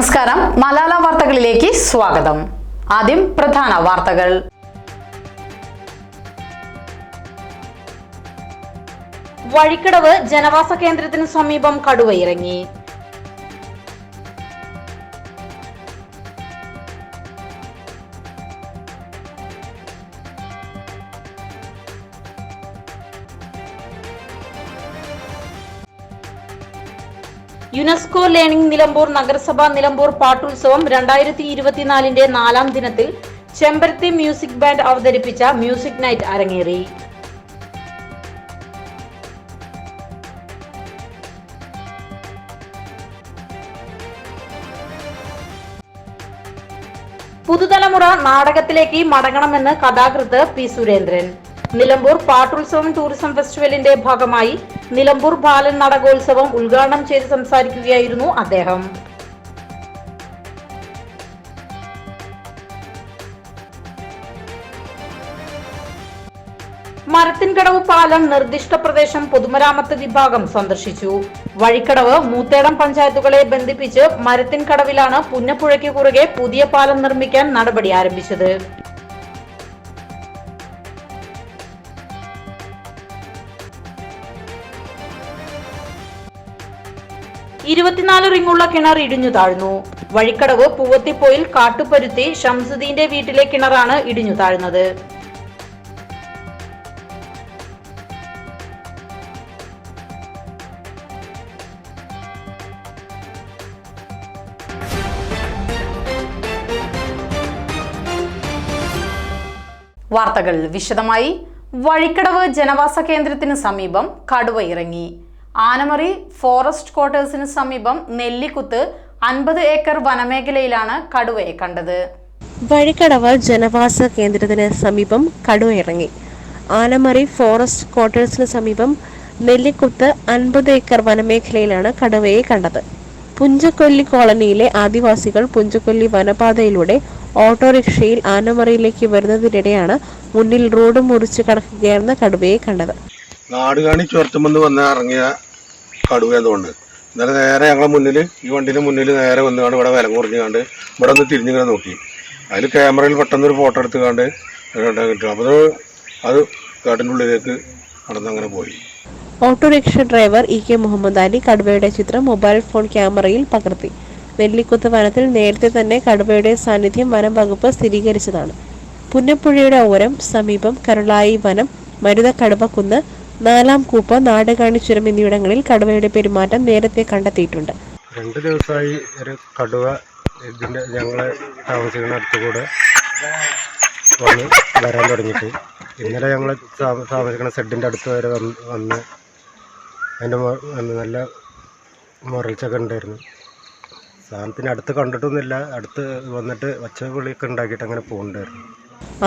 നമസ്കാരം. മലാല വാർത്തകളിലേക്ക് സ്വാഗതം. ആദ്യം പ്രധാന വാർത്തകൾ. വഴിക്കടവ് ജനവാസ കേന്ദ്രത്തിന് സമീപം കടുവ യുനെസ്കോ ലേണിംഗ് നിലമ്പൂർ നഗരസഭ നിലമ്പൂർ പാട്ടുത്സവം രണ്ടായിരത്തി ഇരുപത്തിനാലിന്റെ നാലാം ദിനത്തിൽ ചെമ്പരത്തി മ്യൂസിക് ബാൻഡ് അവതരിപ്പിച്ച മ്യൂസിക് നൈറ്റ് അരങ്ങേറി. പുതുതലമുറ നാടകത്തിലേക്ക് മടങ്ങണമെന്ന് കഥാകൃത്ത് പി സുരേന്ദ്രൻ. നിലമ്പൂർ പാട്ടുത്സവം ടൂറിസം ഫെസ്റ്റിവലിന്റെ ഭാഗമായി നിലമ്പൂർ ബാലൻ നാടകോത്സവം ഉദ്ഘാടനം ചെയ്ത് സംസാരിക്കുകയായിരുന്നു അദ്ദേഹം. മരത്തിൻകടവ് പാലം നിർദ്ദിഷ്ട പ്രദേശം പൊതുമരാമത്ത് വിഭാഗം സന്ദർശിച്ചു. വഴിക്കടവ് മൂത്തേടം പഞ്ചായത്തുകളെ ബന്ധിപ്പിച്ച് മരത്തിൻകടവിലാണ് പുന്നപ്പുഴയ്ക്ക് കുറുകെ പുതിയ പാലം നിർമ്മിക്കാൻ നടപടി ആരംഭിച്ചത്. ഇരുപത്തിനാല് റിങ്ങുള്ള കിണർ ഇടിഞ്ഞു താഴ്ന്നു. വഴിക്കടവ് പൂവത്തിപ്പോയിൽ കാട്ടുപരുത്തി ഷംസുദ്ദീന്റെ വീട്ടിലെ കിണറാണ് ഇടിഞ്ഞു താഴ്ന്നത്. വാർത്തകൾ വിശദമായി. വഴിക്കടവ് ജനവാസ കേന്ദ്രത്തിന് സമീപം കടുവ ഇറങ്ങി. ആനമറി ഫോറസ്റ്റ് ക്വാർട്ടേഴ്സിന് സമീപം നെല്ലിക്കുത്ത് അൻപത് ഏക്കർ വനമേഖലയിലാണ് കടുവയെ കണ്ടത്. വഴിക്കടവ് ജനവാസ കേന്ദ്രത്തിന് സമീപം കടുവ ഇറങ്ങി. ആനമറി ഫോറസ്റ്റ് ക്വാർട്ടേഴ്സിന് സമീപം നെല്ലിക്കുത്ത് അൻപത് ഏക്കർ വനമേഖലയിലാണ് കടുവയെ കണ്ടത്. പുഞ്ചക്കൊല്ലി കോളനിയിലെ ആദിവാസികൾ പുഞ്ചക്കൊല്ലി വനപാതയിലൂടെ ഓട്ടോറിക്ഷയിൽ ആനമറിയിലേക്ക് വരുന്നതിനിടെയാണ് മുന്നിൽ റോഡ് മുറിച്ച് കടക്കുകയായിരുന്ന കടുവയെ കണ്ടത്. നാടുകാണി ചുരത്തുമെന്ന് വന്ന് ഇറങ്ങിയ കടുവ എന്തുകൊണ്ട് ഇന്നലെ നേരെ ഞങ്ങളെ മുന്നിൽ ഈ വണ്ടിന്റെ മുന്നിൽ നേരെ വന്നുകൊണ്ട് ഇവിടെ വില കുറഞ്ഞുകൊണ്ട് ഇവിടെ ഒന്ന് തിരിഞ്ഞിങ്ങനെ നോക്കി. അതിൽ ക്യാമറയിൽ പെട്ടെന്ന് ഒരു ഫോട്ടോ എടുത്തുകൊണ്ട് കിട്ടും. അപ്പോൾ അത് കാട്ടിന്റെ ഉള്ളിലേക്ക് നടന്നങ്ങനെ പോയി. Auto rickshaw driver E K Muhammad Ali കടുവയുടെ ചിത്രം മൊബൈൽ ഫോൺ ക്യാമറയിൽ പകർത്തി. നെല്ലിക്കുത്ത് വനത്തിൽ നേരത്തെ തന്നെ കടുവയുടെ സാന്നിധ്യം വനം വകുപ്പ് സ്ഥിരീകരിച്ചതാണ്. പുന്നപ്പുഴയുടെ ഓരം സമീപം കരുളായി വനം മരുത കടുവക്കുന്ന് നാലാം കൂപ്പ് നാടുകാണി ചുരം എന്നിവിടങ്ങളിൽ കടുവയുടെ പെരുമാറ്റം നേരത്തെ കണ്ടെത്തിയിട്ടുണ്ട്. രണ്ട് ദിവസമായി ഒരു കടുവ ഇതിന്റെ ഞങ്ങളെ താമസിക്കുന്ന അടുത്തുകൂടെ വന്ന് വരാൻ തുടങ്ങിയിട്ട്. ഇന്നലെ ഞങ്ങൾ താമസിക്കുന്ന സെഡിന്റെ അടുത്ത് വരെ വന്ന് വന്ന് അതിന്റെ നല്ല മുരൾച്ചൊക്കെ ഉണ്ടായിരുന്നു. സാധനത്തിന് അടുത്ത് കണ്ടിട്ടൊന്നുമില്ല. അടുത്ത് വന്നിട്ട് ഒച്ച വിളിയൊക്കെ ഉണ്ടാക്കിയിട്ട് അങ്ങനെ പോകുന്നുണ്ടായിരുന്നു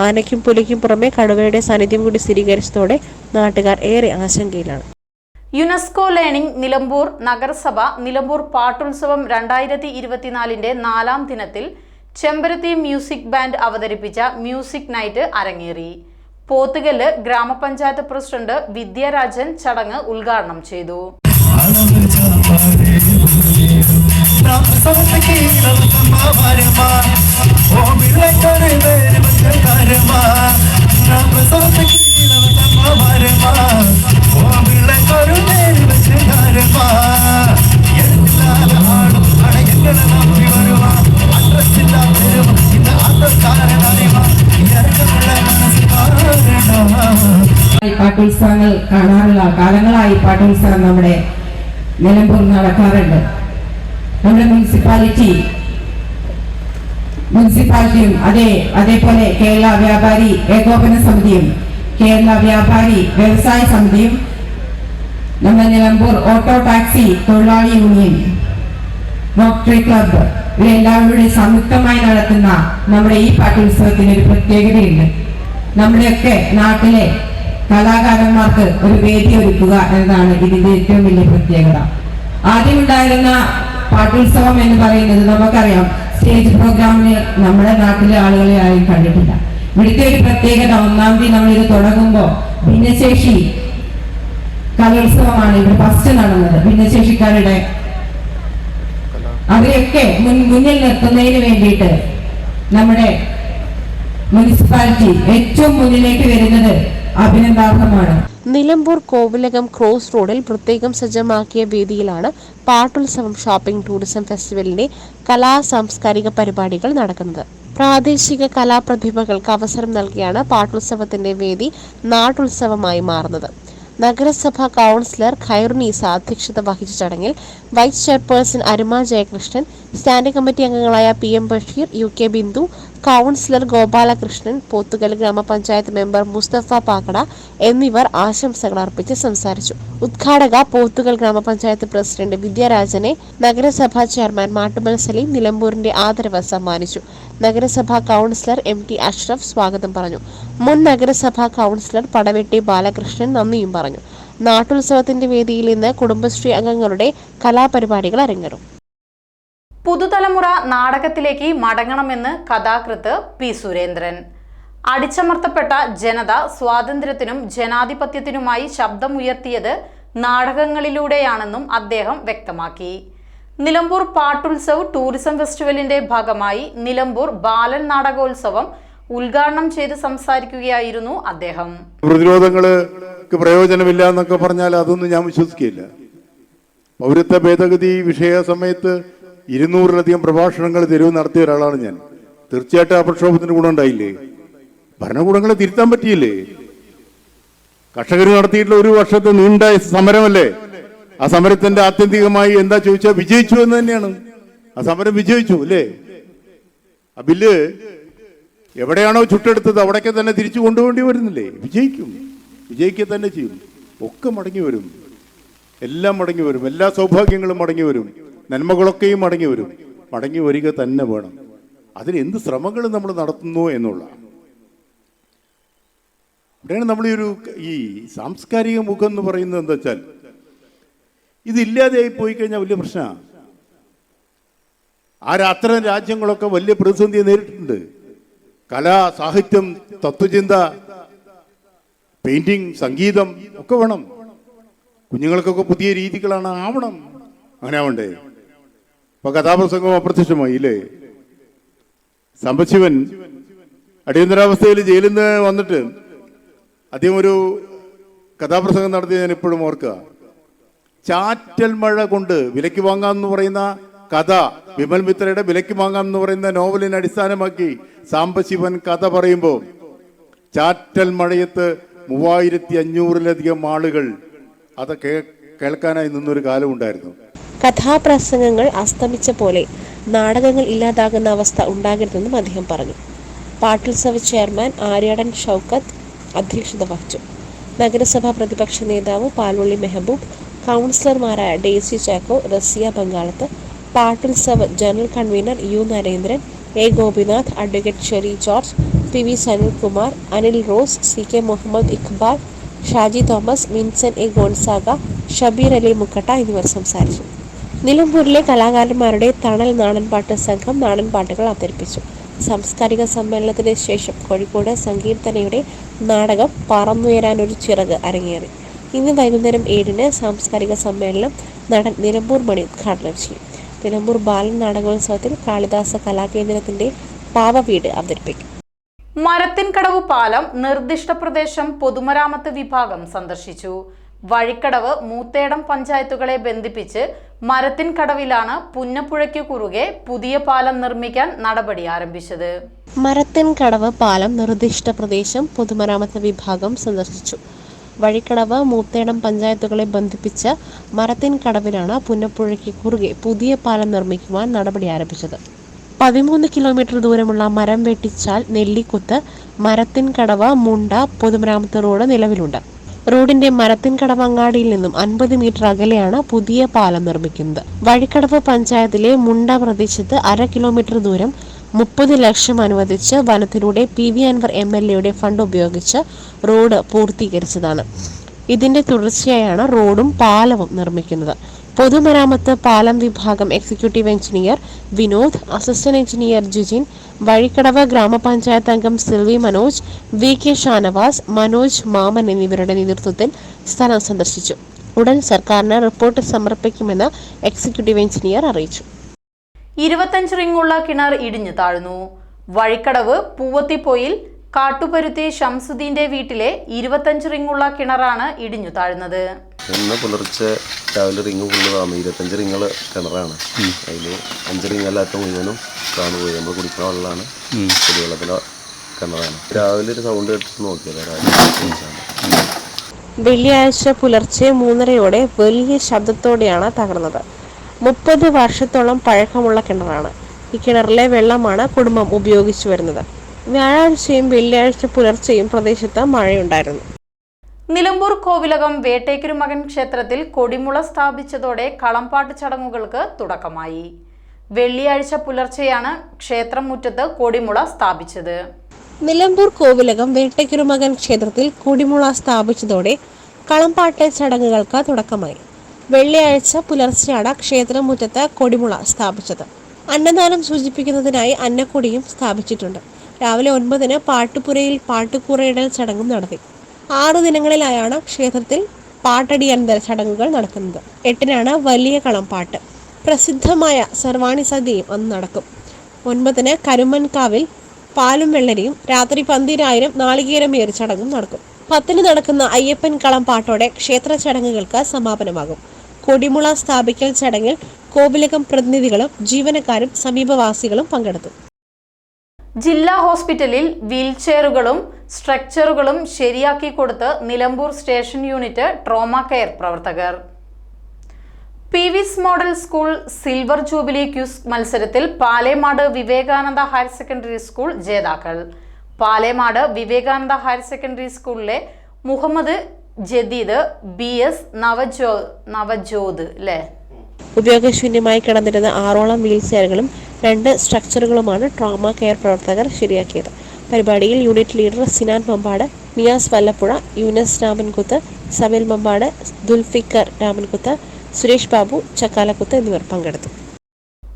ആനയ്ക്കും പുലിക്കും പുറമെ കടുവയുടെ സാന്നിധ്യം കൂടി സ്ഥിരീകരിച്ചതോടെ നാട്ടുകാർ ഏറെ ആശങ്കയിലാണ്. യുനെസ്കോ ലേണിംഗ് നിലമ്പൂർ നഗരസഭ നിലമ്പൂർ പാട്ടുത്സവം രണ്ടായിരത്തി ഇരുപത്തിനാലിന്റെ നാലാം ദിനത്തിൽ ചെമ്പരത്തി മ്യൂസിക് ബാൻഡ് അവതരിപ്പിച്ച മ്യൂസിക് നൈറ്റ് അരങ്ങേറി. പോത്തുകല്ല് ഗ്രാമപഞ്ചായത്ത് പ്രസിഡന്റ് വിദ്യാരാജൻ ചടങ്ങ് ഉദ്ഘാടനം ചെയ്തു. പാട്ടുത്സവങ്ങൾ കാണാറുള്ള കാലങ്ങളായി പാട്ടുത്സവം നമ്മുടെ നിലമ്പൂർ നടക്കാറുണ്ട്. നമ്മുടെ മുനിസിപ്പാലിറ്റി മുനിസിപ്പാലിറ്റിയും അതേ അതേപോലെ കേരള വ്യാപാരി ഏകോപന സമിതിയും കേരള വ്യാപാരി വ്യവസായ സമിതിയും നമ്മുടെ നിലമ്പൂർ ഓട്ടോ ടാക്സി തൊഴിലാളി യൂണിയൻ റോട്ടറി ക്ലബ്ബ് ഇവരെല്ലാവരുടെ സംയുക്തമായി നടത്തുന്ന നമ്മുടെ ഈ പാട്ടുത്സവത്തിന് ഒരു പ്രത്യേകതയുണ്ട്. നമ്മുടെയൊക്കെ നാട്ടിലെ കലാകാരന്മാർക്ക് ഒരു വേദി ഒരുക്കുക എന്നതാണ് ഇതിന്റെ ഏറ്റവും വലിയ പ്രത്യേകത. ആദ്യം ഉണ്ടായിരുന്ന പാട്ടുത്സവം എന്ന് പറയുന്നത് നമുക്കറിയാം സ്റ്റേജ് പ്രോഗ്രാമിന് നമ്മുടെ നാട്ടിലെ ആളുകളെ ആരും കണ്ടിട്ടില്ല. ഇവിടുത്തെ ഒരു പ്രത്യേകത ഒന്നാം തീയതി നമ്മളിത് തുടങ്ങുമ്പോൾ ഭിന്നശേഷി കലോത്സവമാണ് ഇവിടെ ഫസ്റ്റ് നടന്നത്. ഭിന്നശേഷിക്കാരുടെ അവരെയൊക്കെ മുൻ മുന്നിൽ നിർത്തുന്നതിന് വേണ്ടിയിട്ട് നമ്മുടെ മുനിസിപ്പാലിറ്റി ഏറ്റവും മുന്നിലേക്ക് വരുന്നത് അഭിനന്ദാർഹമാണ്. നിലമ്പൂർ കോവിലകം ക്രോസ് റോഡിൽ പ്രത്യേകം സജ്ജമാക്കിയ വേദിയിലാണ് പാട്ടുത്സവം ഷോപ്പിംഗ് ടൂറിസം ഫെസ്റ്റിവലിന്റെ കലാ സാംസ്കാരിക പരിപാടികൾ നടക്കുന്നത്. പ്രാദേശിക കലാപ്രതിഭകൾക്ക് അവസരം നൽകിയാണ് പാട്ടുത്സവത്തിന്റെ വേദി നാട്ടുത്സവമായി മാറുന്നത്. നഗരസഭ കൗൺസിലർ ഖൈറുനീസ അധ്യക്ഷത വഹിച്ച ചടങ്ങിൽ vice chairperson Aruma Jayakrishnan standing committee അംഗങ്ങളായ P M Basheer U K Bindu councillor Gopalakrishnan Pothukal grama panchayat member Musthafa Pakkada എന്നിവർ ആശംസകൾ അർപ്പിച്ച് സംസാരിച്ചു. ഉദ്ഘാടക പോത്തുകൽ ഗ്രാമപഞ്ചായത്ത് പ്രസിഡന്റ് വിദ്യാരാജനെ നഗരസഭാ ചെയർമാൻ മാട്ടുമൽ സലീം നിലമ്പൂരിന്റെ ആദരവ് സമ്മാനിച്ചു. നഗരസഭാ കൗൺസിലർ എം ടി അഷ്റഫ് സ്വാഗതം പറഞ്ഞു. മുൻ നഗരസഭാ കൗൺസിലർ പടവെട്ടി ബാലകൃഷ്ണൻ നന്ദിയും പറഞ്ഞു. നാട്ടുത്സവത്തിന്റെ വേദിയിൽ ഇന്ന് കുടുംബശ്രീ അംഗങ്ങളുടെ കലാപരിപാടികൾ അരങ്ങേറും. പുതുതലമുറ നാടകത്തിലേക്ക് മടങ്ങണമെന്ന് കഥാകൃത്ത് പി സുരേന്ദ്രൻ. അടിച്ചമർത്തപ്പെട്ട ജനത സ്വാതന്ത്ര്യത്തിനും ജനാധിപത്യത്തിനുമായി ശബ്ദമുയർത്തിയത് നാടകങ്ങളിലൂടെയാണെന്നും അദ്ദേഹം വ്യക്തമാക്കി. നിലമ്പൂർ പാട്ടുത്സവ് ടൂറിസം ഫെസ്റ്റിവലിന്റെ ഭാഗമായി നിലമ്പൂർ ബാലൻ നാടകോത്സവം ഉദ്ഘാടനം ചെയ്ത് സംസാരിക്കുകയായിരുന്നു അദ്ദേഹം. പ്രതിരോധങ്ങൾക്ക് പ്രയോജനമില്ല എന്നൊക്കെ പറഞ്ഞാൽ അതൊന്നും ഞാൻ വിശ്വസിക്കില്ല പൗരത്വ ഭേദഗതി വിഷയ സമയത്ത് ഇരുന്നൂറിലധികം പ്രഭാഷണങ്ങൾ തെരുവ് നടത്തിയ ഒരാളാണ് ഞാൻ. തീർച്ചയായിട്ടും ആ പ്രക്ഷോഭത്തിന് ഗുണമുണ്ടായില്ലേ ഭരണകൂടങ്ങളെ തിരുത്താൻ പറ്റിയില്ലേ? കർഷകർ നടത്തിയിട്ടുള്ള ഒരു വർഷത്തെ നീണ്ട സമരമല്ലേ? ആ സമരത്തിന്റെ ആത്യന്തികമായി എന്താ ചോദിച്ചാൽ വിജയിച്ചു എന്ന് തന്നെയാണ്. ആ സമരം വിജയിച്ചു അല്ലേ? ആ ബില്ല് എവിടെയാണോ ചുട്ടെടുത്തത് അവിടേക്ക് തന്നെ തിരിച്ചു കൊണ്ടുപോകേണ്ടി വരുന്നില്ലേ? വിജയിക്കും. വിജയിക്കുക തന്നെ ചെയ്യും. ഒക്കെ മടങ്ങി വരും. എല്ലാം മടങ്ങി വരും. എല്ലാ സൗഭാഗ്യങ്ങളും മടങ്ങി വരും. നന്മകളൊക്കെയും മടങ്ങി വരും. മടങ്ങി വരിക തന്നെ വേണം. അതിന് എന്ത് ശ്രമങ്ങൾ നമ്മൾ നടത്തുന്നു എന്നുള്ള. അവിടെയാണ് നമ്മൾ ഈ ഒരു ഈ സാംസ്കാരിക മുഖം എന്ന് പറയുന്നത് എന്താ വെച്ചാൽ ഇതില്ലാതെയായി പോയി കഴിഞ്ഞാൽ വലിയ പ്രശ്നമാണ് ആ അത്തരം രാജ്യങ്ങളൊക്കെ വലിയ പ്രതിസന്ധി നേരിട്ടിട്ടുണ്ട്. കല സാഹിത്യം തത്വചിന്ത പെയിന്റിങ് സംഗീതം ഒക്കെ വേണം. കുഞ്ഞുങ്ങൾക്കൊക്കെ പുതിയ രീതികളാണ് ആവണം. അങ്ങനെ ആവണ്ടേ? ഇപ്പൊ കഥാപ്രസംഗം അപ്രത്യക്ഷമായി ഇല്ലേ? സമ്പശിവൻ അടിയന്തരാവസ്ഥയിൽ ജയിലിൽ നിന്ന് വന്നിട്ട് അദ്ദേഹം ഒരു കഥാപ്രസംഗം നടത്തി ഞാൻ ഇപ്പോഴും ഓർക്കുക. ചാറ്റൽ മഴ കൊണ്ട് വിലയ്ക്ക് വാങ്ങാമെന്ന് പറയുന്ന കഥ വിമൽ മിത്രയുടെ വിലയ്ക്ക് വാങ്ങാമെന്ന് പറയുന്ന നോവലിനെ അടിസ്ഥാനമാക്കി സാംബശിവൻ കഥ പറയുമ്പോൾ ചാറ്റൽ മഴയത്ത് മൂവായിരത്തി അഞ്ഞൂറിലധികം ആളുകൾ അത് കേൾക്കാനായി നിന്നൊരു കാലം ഉണ്ടായിരുന്നു. കഥാപ്രസംഗങ്ങൾ അസ്തമിച്ച പോലെ നാടകങ്ങൾ ഇല്ലാതാകുന്ന അവസ്ഥ ഉണ്ടാകരുതെന്നും അദ്ദേഹം പറഞ്ഞു. പാട്ടുത്സവ ചെയർമാൻ ആര്യാടൻ ഷൗക്കത്ത് അധ്യക്ഷത വഹിച്ചു. നഗരസഭാ പ്രതിപക്ഷ നേതാവ് പാൽവള്ളി മെഹബൂബ് കൗൺസിലർമാരായ Daisy Chacko Raziya Bangalath പാട്ടുത്സവ general convener U Narendran A Gopinath advocate Sherry George P V Sanilkumar Anil Rose C K Muhammad Iqbal Shaji Thomas Vincent A Gonzaga Shabeer Ali Mukkatta എന്നിവർ സംസാരിച്ചു. നിലമ്പൂരിലെ കലാകാരന്മാരുടെ തണൽ നാടൻപാട്ട് സംഘം നാടൻപാട്ടുകൾ അവതരിപ്പിച്ചു. സാംസ്കാരിക സമ്മേളനത്തിന് ശേഷം കോഴിക്കോട് സങ്കീർത്തനയുടെ നാടകം പറന്നുയരാൻ ഒരു ചിറക് അരങ്ങേറി. ഇന്ന് വൈകുന്നേരം ഏഴിന് സാംസ്കാരിക സമ്മേളനം നടൻ നിലമ്പൂർ മണി ഉദ്ഘാടനം ചെയ്യും. നിലമ്പൂർ ബാലൻ നാടകോത്സവത്തിൽ കാളിദാസ കലാകേന്ദ്രത്തിന്റെ പാവവീട് അവതരിപ്പിക്കും. മരത്തിൻകടവ് പാലം നിർദ്ദിഷ്ട പ്രദേശം പൊതുമരാമത്ത് വിഭാഗം സന്ദർശിച്ചു. വഴിക്കടവ് മൂത്തേടം പഞ്ചായത്തുകളെ ബന്ധിപ്പിച്ച് മരത്തിൻ കടവിലാണ് പുന്നപ്പുഴയ്ക്ക് കുറുകെ പുതിയ പാലം നിർമ്മിക്കാൻ നടപടി ആരംഭിച്ചത്. മരത്തിൻ കടവ് പാലം നിർദ്ദിഷ്ട പ്രദേശം പൊതുമരാമത്ത് വിഭാഗം സന്ദർശിച്ചു. വഴിക്കടവ് മൂത്തേടം പഞ്ചായത്തുകളെ ബന്ധിപ്പിച്ച് മരത്തിൻ കടവിലാണ് പുന്നപ്പുഴയ്ക്ക് കുറുകെ പുതിയ പാലം നിർമ്മിക്കുവാൻ നടപടി ആരംഭിച്ചത്. പതിമൂന്ന് കിലോമീറ്റർ ദൂരമുള്ള മരം വെട്ടിച്ചാൽ നെല്ലിക്കുത്ത് മരത്തിൻ കടവ് മുണ്ട പൊതുമരാമത്ത് റോഡ് നിലവിലുണ്ട്. റോഡിന്റെ മരത്തിൻ കടവ് അങ്ങാടിയിൽ നിന്നും അൻപത് മീറ്റർ അകലെയാണ് പുതിയ പാലം നിർമ്മിക്കുന്നത്. വഴിക്കടവ് പഞ്ചായത്തിലെ മുണ്ട പ്രദേശത്ത് അര കിലോമീറ്റർ ദൂരം മുപ്പത് ലക്ഷം അനുവദിച്ച് വനത്തിലൂടെ P V Anvar M L എയുടെ ഫണ്ട് ഉപയോഗിച്ച് റോഡ് പൂർത്തീകരിച്ചതാണ്. ഇതിന്റെ തുടർച്ചയായാണ് റോഡും പാലവും നിർമ്മിക്കുന്നത്. പൊതുമരാമത്ത് പാലം വിഭാഗം executive engineer Vinod assistant engineer Jujin Vazhikkadavu grama panchayat അംഗം Silvy Manoj V K Shanavas Manoj Mammen എന്നിവരുടെ നേതൃത്വത്തിൽ സ്ഥലം സന്ദർശിച്ചു. ഉടൻ സർക്കാരിന് റിപ്പോർട്ട് സമർപ്പിക്കുമെന്ന് എക്സിക്യൂട്ടീവ് എഞ്ചിനീയർ അറിയിച്ചു. ഇരുപത്തഞ്ച് റിങ്ങുള്ള കിണർ ഇടിഞ്ഞു താഴ്ന്നു. വഴിക്കടവ് പൂവത്തിപ്പോയിൽ കാട്ടുപരുത്തി ഷംസുദ്ദീന്റെ വീട്ടിലെ ഇരുപത്തഞ്ച് റിങ്ങുള്ള കിണറാണ് ഇടിഞ്ഞു താഴ്ന്നത്. ഇന്ന് പുലർച്ചെ രാവിലെ റിങ് ഫുള്ള് താന്നു ഇരുപത്തഞ്ച് റിങ്ങൾ കിണറാണ്. അതിൽ അഞ്ച് റിങ്ങല്ലാത്ത മുഴുവനും കാണു പോയി. നമ്മൾ കുടിക്കുന്ന വെള്ളമാണ് കുടിവെള്ളത്തിലെ കിണറാണ്. രാവിലെ ഒരു സൗണ്ട് കേട്ടിട്ട് നോക്കിയത് രാവിലെ. വെള്ളിയാഴ്ച പുലർച്ചെ മൂന്നരയോടെ വലിയ ശബ്ദത്തോടെയാണ് തകർന്നത്. മുപ്പത് വർഷത്തോളം പഴക്കമുള്ള കിണറാണ്. ഈ കിണറിലെ വെള്ളമാണ് കുടുംബം ഉപയോഗിച്ചു വരുന്നത്. വ്യാഴാഴ്ചയും വെള്ളിയാഴ്ച പുലർച്ചെയും പ്രദേശത്ത് മഴയുണ്ടായിരുന്നു. നിലമ്പൂർ കോവിലകം വേട്ടേക്കുരുമകൻ ക്ഷേത്രത്തിൽ കൊടിമുള സ്ഥാപിച്ചതോടെ കളംപാട്ട് ചടങ്ങുകൾക്ക് തുടക്കമായി. വെള്ളിയാഴ്ച പുലർച്ചെയാണ് ക്ഷേത്രം മുറ്റത്ത് കൊടിമുള സ്ഥാപിച്ചത്. നിലമ്പൂർ കോവിലകം വേട്ടയ്ക്കുരുമകൻ ക്ഷേത്രത്തിൽ കൊടിമുള സ്ഥാപിച്ചതോടെ കളംപാട്ട് ചടങ്ങുകൾക്ക് തുടക്കമായി. വെള്ളിയാഴ്ച പുലർച്ചെയാണ് ക്ഷേത്രം മുറ്റത്ത് കൊടിമുള സ്ഥാപിച്ചത്. അന്നദാനം സൂചിപ്പിക്കുന്നതിനായി അന്നക്കൊടിയും സ്ഥാപിച്ചിട്ടുണ്ട്. രാവിലെ ഒൻപതിന് പാട്ടുപുരയിൽ പാട്ടുകൂറയിടൽ ചടങ്ങും നടത്തി. ആറു ദിനങ്ങളിലായാണ് ക്ഷേത്രത്തിൽ പാട്ടടിയന്തര ചടങ്ങുകൾ നടക്കുന്നത്. എട്ടിനാണ് വലിയ കളംപാട്ട്. പ്രസിദ്ധമായ സർവാണി സദ്യയും അന്ന് നടക്കും. ഒൻപതിന് കരുമൻകാവിൽ പാലും വെള്ളരിയും രാത്രി പന്തിരായിരം നാളികേരമേറി ചടങ്ങും നടക്കും. പത്തിന് നടക്കുന്ന അയ്യപ്പൻ കളം പാട്ടോടെ ക്ഷേത്ര ചടങ്ങുകൾക്ക് സമാപനമാകും. കൊടിമുള സ്ഥാപിക്കൽ ചടങ്ങിൽ കോവിലകം പ്രതിനിധികളും ജീവനക്കാരും സമീപവാസികളും പങ്കെടുത്തു. ജില്ലാ ഹോസ്പിറ്റലിൽ വീൽചെയറുകളും സ്ട്രക്ചറുകളും ശരിയാക്കി കൊടുത്ത് Nilambur station unit trauma care പ്രവർത്തകർ. പി വിസ് model school silver jubilee quiz മത്സരത്തിൽ Palemad Vivekananda higher secondary school ജേതാക്കൾ. പാലേമാട് വിവേകാനന്ദ ഹയർ സെക്കൻഡറി സ്കൂളിലെ മുഹമ്മദ് ജദീദ് ബി എസ് നവജോ നവജോത് അല്ലേ ഉപയോഗശൂന്യമായി കിടന്നിരുന്ന ആറോളം വീൽ ചെയറുകളും രണ്ട് സ്ട്രക്ചറുകളുമാണ് ട്രോമ കെയർ പ്രവർത്തകർ ശരിയാക്കിയത്. പരിപാടിയിൽ യൂണിറ്റ് ലീഡർ സിനാൻ മമ്പാട് നിയാസ് വല്ലപ്പുഴ യൂനസ് രാമൻകുത്ത് സമീൽ മമ്പാട് ദുൽഫിക്കർ രാമൻകുത്ത് സുരേഷ് ബാബു ചക്കാലക്കുത്ത് എന്നിവർ പങ്കെടുത്തു.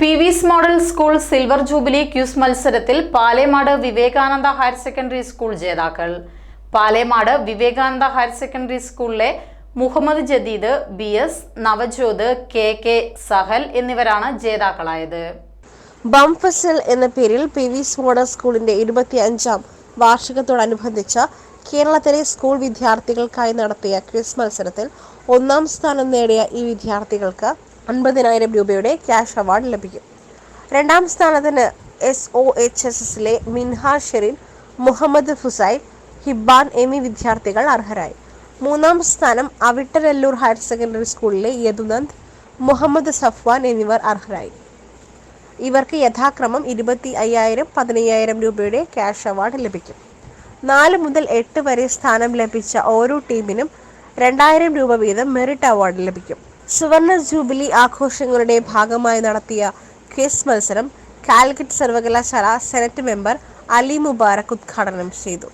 P V S model school silver jubilee quiz മത്സരത്തിൽ Palemad Vivekananda higher secondary school ജേതാക്കൾ. പാലേമാട് വിവേകാനന്ദ ഹയർ സെക്കൻഡറി സ്കൂളിലെ Muhammad Jadeed B S Navajyoth K K Sahal എന്നിവരാണ് ജേതാക്കളായത്. ബംഫസൽ എന്ന പേരിൽ പി വി മോഡൽ സ്കൂളിന്റെ ഇരുപത്തി അഞ്ചാം വാർഷികത്തോടനുബന്ധിച്ച് കേരളത്തിലെ സ്കൂൾ വിദ്യാർത്ഥികൾക്കായി നടത്തിയ ക്വിസ് മത്സരത്തിൽ ഒന്നാം സ്ഥാനം നേടിയ ഈ വിദ്യാർത്ഥികൾക്ക് അൻപതിനായിരം രൂപയുടെ ക്യാഷ് അവാർഡ് ലഭിക്കും. രണ്ടാം സ്ഥാനത്തിന് എസ് ഒ എച്ച് എസ് എസിലെ മിൻഹ ഷെറിൻ മുഹമ്മദ് ഫുസൈൻ ഹിബാൻ എന്നീ വിദ്യാർത്ഥികൾ അർഹരായി. മൂന്നാം സ്ഥാനം അവിട്ടനല്ലൂർ ഹയർ സെക്കൻഡറി സ്കൂളിലെ യദുനന്ദ് മുഹമ്മദ് സഫ്വാൻ എന്നിവർ അർഹരായി. ഇവർക്ക് യഥാക്രമം ഇരുപത്തി അയ്യായിരം പതിനയ്യായിരം രൂപയുടെ ക്യാഷ് അവാർഡ് ലഭിക്കും. നാല് മുതൽ എട്ട് വരെ സ്ഥാനം ലഭിച്ച ഓരോ ടീമിനും രണ്ടായിരം രൂപ വീതം മെറിറ്റ് അവാർഡ് ലഭിക്കും. സുവർണ ജൂബിലി ആഘോഷങ്ങളുടെ ഭാഗമായി നടത്തിയ ക്വിസ് മത്സരം കാലിക്കറ്റ് സർവകലാശാല സെനറ്റ് മെമ്പർ അലി മുബാറക് ഉദ്ഘാടനം ചെയ്തു.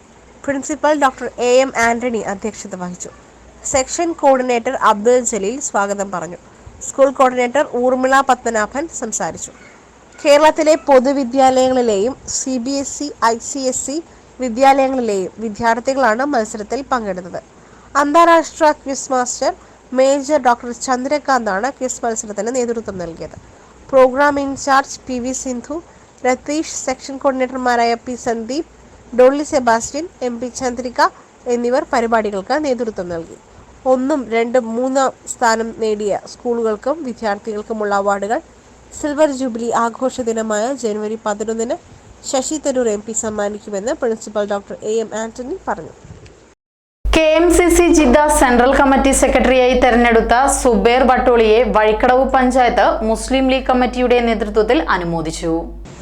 Principal doctor A M Antony അധ്യക്ഷത വഹിച്ചു. സെക്ഷൻ കോർഡിനേറ്റർ അബ്ദുൽ ജലീൽ സ്വാഗതം പറഞ്ഞു. സ്കൂൾ കോർഡിനേറ്റർ ഊർമിള പത്മനാഭൻ സംസാരിച്ചു. കേരളത്തിലെ പൊതുവിദ്യാലയങ്ങളിലെയും C B S E I C S C വിദ്യാലയങ്ങളിലെയും വിദ്യാർത്ഥികളാണ് മത്സരത്തിൽ പങ്കെടുത്തത്. അന്താരാഷ്ട്ര ക്വിസ് മാസ്റ്റർ മേജർ ഡോക്ടർ ചന്ദ്രകാന്താണ് ക്വിസ് മത്സരത്തിന് നേതൃത്വം നൽകിയത്. Programme in charge P V Sindhu Ratheesh section കോർഡിനേറ്റർമാരായ P Sandeep Dolly Sebastian M P Chandrika എന്നിവർ പരിപാടികൾക്ക് നേതൃത്വം നൽകി. ഒന്നും രണ്ടും മൂന്നാം സ്ഥാനം നേടിയ സ്കൂളുകൾക്കും വിദ്യാർത്ഥികൾക്കുമുള്ള അവാർഡുകൾ സിൽവർ ജൂബിലി ആഘോഷ ദിനമായ ജനുവരി പതിനൊന്നിന് Shashi Tharoor M P സമ്മാനിക്കുമെന്ന് principal doctor A M Antony പറഞ്ഞു. K M C C Jeddah central committee സെക്രട്ടറിയായി തെരഞ്ഞെടുത്ത സുബേർ ബട്ടോളിയെ വഴിക്കടവ് പഞ്ചായത്ത് മുസ്ലിം ലീഗ് കമ്മിറ്റിയുടെ നേതൃത്വത്തിൽ അനുമോദിച്ചു.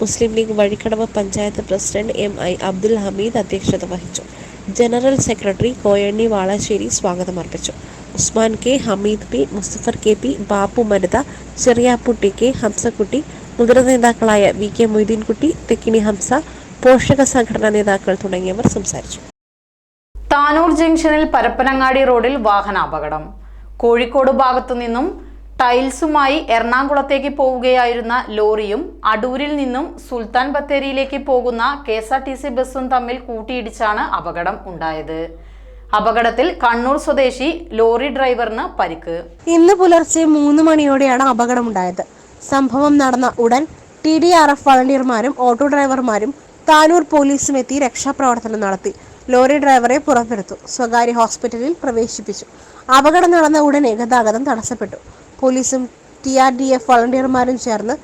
Muslim League Vazhikkadavu panchayat president M I Abdul Hameed അധ്യക്ഷത വഹിച്ചു. ജനറൽ സെക്രട്ടറി കോയണ്ണി വാളശ്ശേരി സ്വാഗതം അർപ്പിച്ചു Usman K Hameed P Muzaffar K P Bappu Manitha Cheriyapputty K Hamsakkutty മുതിർന്ന നേതാക്കളായ വി കെ മൊയ്തീൻകുട്ടി തെക്കിനി ഹംസ പോഷക സംഘടനാ നേതാക്കൾ തുടങ്ങിയവർ സംസാരിച്ചു. താനൂർ ജംഗ്ഷനിൽ പരപ്പനങ്ങാടി റോഡിൽ വാഹനാപകടം. കോഴിക്കോട് ഭാഗത്തു നിന്നും ടൈൽസുമായി എറണാകുളത്തേക്ക് പോവുകയായിരുന്ന ലോറിയും അടൂരിൽ നിന്നും സുൽത്താൻ ബത്തേരിയിലേക്ക് പോകുന്ന K S R T C ബസ്സും തമ്മിൽ കൂട്ടിയിടിച്ചാണ് അപകടം ഉണ്ടായത്. അപകടത്തിൽ കണ്ണൂർ സ്വദേശി ലോറി ഡ്രൈവറിന് പരിക്ക്. ഇന്ന് പുലർച്ചെ മൂന്ന് മണിയോടെയാണ് അപകടമുണ്ടായത്. സംഭവം നടന്ന ഉടൻ ടി ഡി ആർ എഫ് വളണ്ടിയർമാരും ഓട്ടോ ഡ്രൈവർമാരും താനൂർ പോലീസും എത്തി രക്ഷാപ്രവർത്തനം നടത്തി. ലോറി ഡ്രൈവറെ പുറത്തെടുത്തു സ്വകാര്യ ഹോസ്പിറ്റലിൽ പ്രവേശിപ്പിച്ചു. അപകടം നടന്ന ഉടനെ ഗതാഗതം തടസ്സപ്പെട്ടു. പോലീസും ടി ആർ ഡി എഫ് വളണ്ടിയർമാരും ചേർന്ന്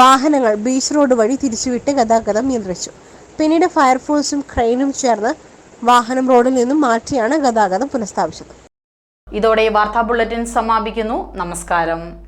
വാഹനങ്ങൾ ബീച്ച് റോഡ് വഴി തിരിച്ചുവിട്ട് ഗതാഗതം നിയന്ത്രിച്ചു. പിന്നീട് ഫയർഫോഴ്സും ക്രെയിനും ചേർന്ന് വാഹനം റോഡിൽ നിന്നും മാറ്റിയാണ് ഗതാഗതം പുനഃസ്ഥാപിച്ചത്. ഇതോടെ വാർത്താ ബുള്ളറ്റിൻ സമാപിക്കുന്നു. നമസ്കാരം.